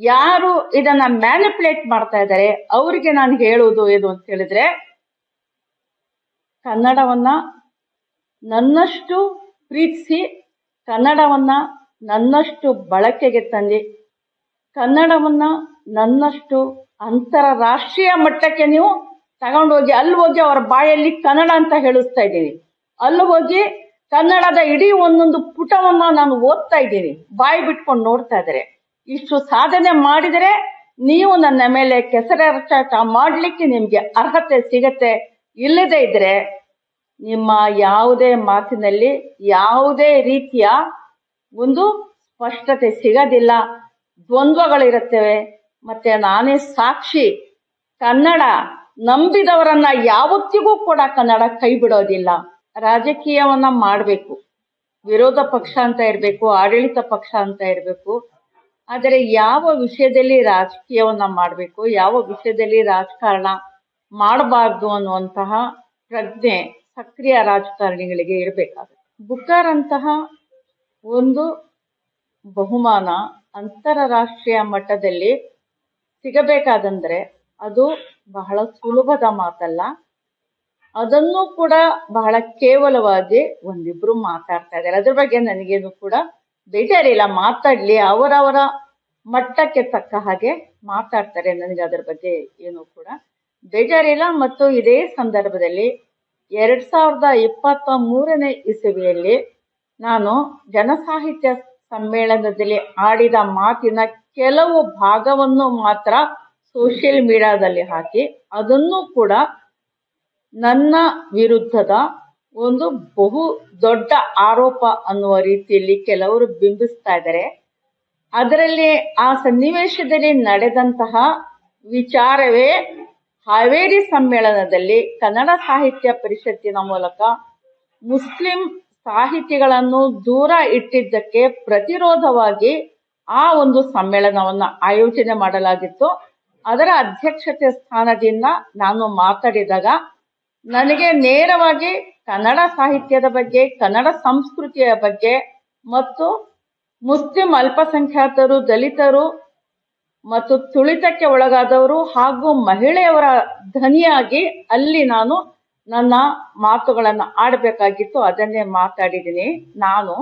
ಯಾರು ಇದನ್ನ ಮ್ಯಾನಿಪುಲೇಟ್ ಮಾಡ್ತಾ ಇದ್ದಾರೆ, ಅವರಿಗೆ ನಾನು ಹೇಳುವುದು ಏನು ಅಂತ ಹೇಳಿದ್ರೆ, ಕನ್ನಡವನ್ನ ನನ್ನಷ್ಟು ಪ್ರೀತಿಸಿ, ಕನ್ನಡವನ್ನ ನನ್ನಷ್ಟು ಬಳಕೆಗೆ ತಂದಿ ಕನ್ನಡವನ್ನ ನನ್ನಷ್ಟು ಅಂತಾರಾಷ್ಟ್ರೀಯ ಮಟ್ಟಕ್ಕೆ ನೀವು ತಗೊಂಡೋಗಿ, ಅಲ್ಲಿ ಹೋಗಿ ಅವರ ಬಾಯಲ್ಲಿ ಕನ್ನಡ ಅಂತ ಹೇಳಿಸ್ತಾ ಇದ್ದೀನಿ ಅಲ್ಲಿ ಹೋಗಿ ಕನ್ನಡದ ಇಡೀ ಒಂದೊಂದು ಪುಟವನ್ನ ನಾನು ಓದ್ತಾ ಇದ್ದೀನಿ ಬಾಯಿ ಬಿಟ್ಕೊಂಡು ನೋಡ್ತಾ ಇದ್ದಾರೆ. ಇಷ್ಟು ಸಾಧನೆ ಮಾಡಿದರೆ ನೀವು ನನ್ನ ಮೇಲೆ ಕೆಸರೆರಚಾಟ ಮಾಡಲಿಕ್ಕೆ ನಿಮಗೆ ಅರ್ಹತೆ ಸಿಗತ್ತೆ. ಇಲ್ಲದೆ ಇದ್ರೆ ನಿಮ್ಮ ಯಾವುದೇ ಮಾತಿನಲ್ಲಿ ಯಾವುದೇ ರೀತಿಯ ಒಂದು ಸ್ಪಷ್ಟತೆ ಸಿಗೋದಿಲ್ಲ. ದ್ವಂದ್ವಗಳಿರುತ್ತವೆ. ಮತ್ತೆ ನಾನೇ ಸಾಕ್ಷಿ. ಕನ್ನಡ ನಂಬಿದವರನ್ನ ಯಾವತ್ತಿಗೂ ಕೂಡ ಕನ್ನಡ ಕೈ ಬಿಡೋದಿಲ್ಲ. ರಾಜಕೀಯವನ್ನ ಮಾಡಬೇಕು. ವಿರೋಧ ಪಕ್ಷ ಅಂತ ಇರಬೇಕು, ಆಡಳಿತ ಪಕ್ಷ ಅಂತ ಇರಬೇಕು. ಆದರೆ ಯಾವ ವಿಷಯದಲ್ಲಿ ರಾಜಕೀಯವನ್ನ ಮಾಡಬೇಕು, ಯಾವ ವಿಷಯದಲ್ಲಿ ರಾಜಕಾರಣ ಮಾಡಬಾರ್ದು ಅನ್ನುವಂತಹ ಪ್ರಜ್ಞೆ ಸಕ್ರಿಯ ರಾಜಕಾರಣಿಗಳಿಗೆ ಇರಬೇಕಾಗುತ್ತೆ. ಬುಕ್ಕರ್ ಅಂತಹ ಒಂದು ಬಹುಮಾನ ಅಂತಾರಾಷ್ಟ್ರೀಯ ಮಟ್ಟದಲ್ಲಿ ಸಿಗಬೇಕಾದಂದ್ರೆ ಅದು ಬಹಳ ಸುಲಭದ ಮಾತಲ್ಲ. ಅದನ್ನು ಕೂಡ ಬಹಳ ಕೇವಲವಾಗಿ ಒಂದಿಬ್ರು ಮಾತಾಡ್ತಾ ಇದ್ದಾರೆ. ಅದ್ರ ಬಗ್ಗೆ ನನಗೇನು ಕೂಡ ಬೇಜಾರಿಲ್ಲ. ಮಾತಾಡ್ಲಿ, ಅವರವರ ಮಟ್ಟಕ್ಕೆ ತಕ್ಕ ಹಾಗೆ ಮಾತಾಡ್ತಾರೆ ನನಗೆ ಅದರ ಬಗ್ಗೆ ಏನು ಕೂಡ. ಬೇಜಾರಿಲ್ಲ ಮತ್ತು ಇದೇ ಸಂದರ್ಭದಲ್ಲಿ ಎರಡ್ ಸಾವಿರದ ಇಪ್ಪತ್ತ ಮೂರನೇ ಇಸವಿಯಲ್ಲಿ ನಾನು ಜನಸಾಹಿತ್ಯ ಸಮ್ಮೇಳನದಲ್ಲಿ ಆಡಿದ ಮಾತಿನ ಕೆಲವು ಭಾಗವನ್ನು ಮಾತ್ರ ಸೋಷಿಯಲ್ ಮೀಡಿಯಾದಲ್ಲಿ ಹಾಕಿ, ಅದನ್ನು ಕೂಡ ನನ್ನ ವಿರುದ್ಧದ ಒಂದು ಬಹು ದೊಡ್ಡ ಆರೋಪ ಅನ್ನುವ ರೀತಿಯಲ್ಲಿ ಕೆಲವರು ಬಿಂಬಿಸ್ತಾ ಇದ್ದಾರೆ. ಅದರಲ್ಲಿ ಆ ಸನ್ನಿವೇಶದಲ್ಲಿ ನಡೆದಂತಹ ವಿಚಾರವೇ ಹಾವೇರಿ ಸಮ್ಮೇಳನದಲ್ಲಿ ಕನ್ನಡ ಸಾಹಿತ್ಯ ಪರಿಷತ್ತಿನ ಮೂಲಕ ಮುಸ್ಲಿಂ ಸಾಹಿತಿಗಳನ್ನು ದೂರ ಇಟ್ಟಿದ್ದಕ್ಕೆ ಪ್ರತಿರೋಧವಾಗಿ ಆ ಒಂದು ಸಮ್ಮೇಳನವನ್ನು ಆಯೋಜನೆ ಮಾಡಲಾಗಿತ್ತು. ಅದರ ಅಧ್ಯಕ್ಷತೆ ಸ್ಥಾನದಿಂದ ನಾನು ಮಾತಾಡಿದಾಗ ನನಗೆ ನೇರವಾಗಿ ಕನ್ನಡ ಸಾಹಿತ್ಯದ ಬಗ್ಗೆ, ಕನ್ನಡ ಸಂಸ್ಕೃತಿಯ ಬಗ್ಗೆ ಮತ್ತು ಮುಸ್ಲಿಂ ಅಲ್ಪಸಂಖ್ಯಾತರು ದಲಿತರು ಮತ್ತು ತುಳಿತಕ್ಕೆ ಒಳಗಾದವರು ಹಾಗೂ ಮಹಿಳೆಯರ ಧ್ವನಿಯಾಗಿ ಅಲ್ಲಿ ನಾನು ನನ್ನ ಮಾತುಗಳನ್ನು ಆಡಬೇಕಾಗಿತ್ತು. ಅದನ್ನೇ ಮಾತಾಡಿದ್ದೀನಿ ನಾನು.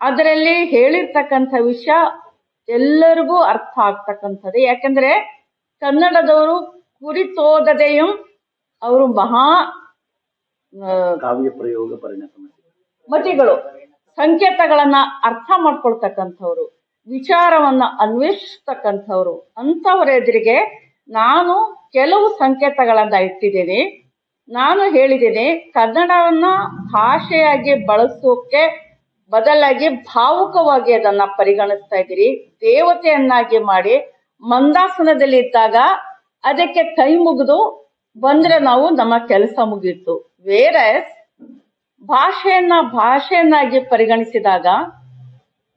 ಅದರಲ್ಲಿ ಹೇಳಿರ್ತಕ್ಕಂಥ ವಿಷಯ ಎಲ್ಲರಿಗೂ ಅರ್ಥ ಆಗ್ತಕ್ಕಂಥದ್ದು. ಯಾಕಂದ್ರೆ ಕನ್ನಡದವರು ಕುರಿತೋದದೆಯು ಅವರು ಮಹಾ ಕಾವ್ಯ ಪ್ರಯೋಗ ಪರಿಣತ ಮತಿಗಳು. ಸಂಕೇತಗಳನ್ನ ಅರ್ಥ ಮಾಡ್ಕೊಳ್ತಕ್ಕಂಥವ್ರು, ವಿಚಾರವನ್ನ ಅನ್ವೇಷಿಸ್ತಕ್ಕಂಥವ್ರು ಅಂಥವ್ರ ಎದುರಿಗೆ ನಾನು ಕೆಲವು ಸಂಕೇತಗಳನ್ನ ಇಟ್ಟಿದ್ದೀನಿ. ನಾನು ಹೇಳಿದ್ದೀನಿ, ಕನ್ನಡವನ್ನ ಭಾಷೆಯಾಗಿ ಬಳಸೋಕೆ ಬದಲಾಗಿ ಭಾವುಕವಾಗಿ ಅದನ್ನ ಪರಿಗಣಿಸ್ತಾ ಇದ್ದೀರಿ. ದೇವತೆಯನ್ನಾಗಿ ಮಾಡಿ ಮಂದಾಸನದಲ್ಲಿ ಇದ್ದಾಗ ಅದಕ್ಕೆ ಕೈ ಮುಗಿದು ಬಂದ್ರೆ ನಾವು ನಮ್ಮ ಕೆಲಸ ಮುಗೀತು. ಬೇರೆ ಭಾಷೆಯನ್ನ ಭಾಷೆಯನ್ನಾಗಿ ಪರಿಗಣಿಸಿದಾಗ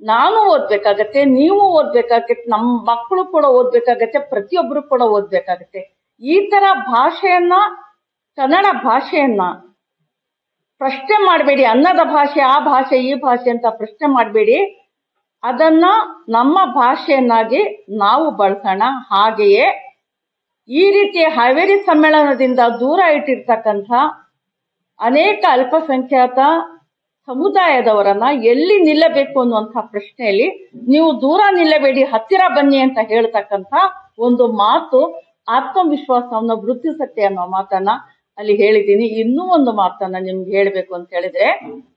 ನಾನು ಓದ್ಬೇಕಾಗತ್ತೆ, ನೀವು ಓದ್ಬೇಕಾಗತ್ತೆ ನಮ್ಮ ಮಕ್ಕಳು ಕೂಡ ಓದ್ಬೇಕಾಗತ್ತೆ, ಪ್ರತಿಯೊಬ್ರು ಕೂಡ ಓದ್ಬೇಕಾಗತ್ತೆ. ಈ ತರ ಭಾಷೆಯನ್ನ, ಕನ್ನಡ ಭಾಷೆಯನ್ನ ಪ್ರಶ್ನೆ ಮಾಡಬೇಡಿ, ಅನ್ನದ ಭಾಷೆ, ಆ ಭಾಷೆ, ಈ ಭಾಷೆ ಅಂತ ಪ್ರಶ್ನೆ ಮಾಡಬೇಡಿ. ಅದನ್ನ ನಮ್ಮ ಭಾಷೆಯನ್ನಾಗಿ ನಾವು ಬಳಸೋಣ. ಹಾಗೆಯೇ ಈ ರೀತಿಯ ಹಾವೇರಿ ಸಮ್ಮೇಳನದಿಂದ ದೂರ ಇಟ್ಟಿರ್ತಕ್ಕಂಥ ಅನೇಕ ಅಲ್ಪಸಂಖ್ಯಾತ ಸಮುದಾಯದವರನ್ನ ಎಲ್ಲಿ ನಿಲ್ಲಬೇಕು ಅನ್ನುವಂಥ ಪ್ರಶ್ನೆಯಲ್ಲಿ ನೀವು ದೂರ ನಿಲ್ಲಬೇಡಿ, ಹತ್ತಿರ ಬನ್ನಿ ಅಂತ ಹೇಳ್ತಕ್ಕಂಥ ಒಂದು ಮಾತು ಆತ್ಮವಿಶ್ವಾಸವನ್ನು ವೃದ್ಧಿಸತ್ತೆ ಅನ್ನೋ ಮಾತನ್ನ ಅಲ್ಲಿ ಹೇಳಿದ್ದೀನಿ. ಇನ್ನೂ ಒಂದು ಮಾತನ್ನ ನಿಮ್ಗೆ ಹೇಳ್ಬೇಕು ಅಂತ ಹೇಳಿದ್ರೆ